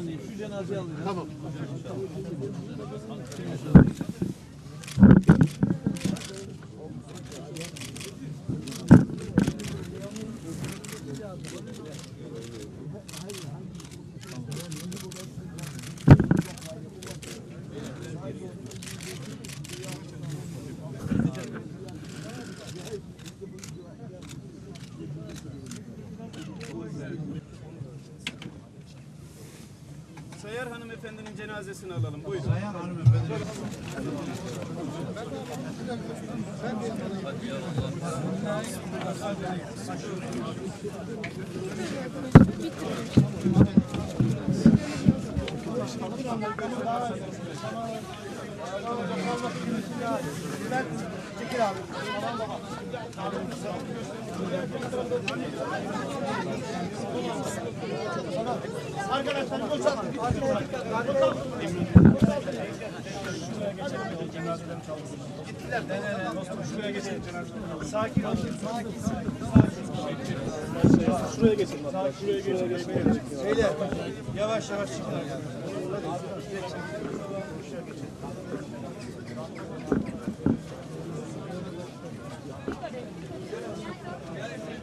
Şu cenazeyi alacağız. Tamam. Sayar hanımefendinin cenazesini alalım. Buyurun. Sayar hanımefendi. Şuraya geçelim. Sakin ol. Sakin. Şuraya geçelim. Şuraya geçelim. Beyler yavaş yavaş çıkın.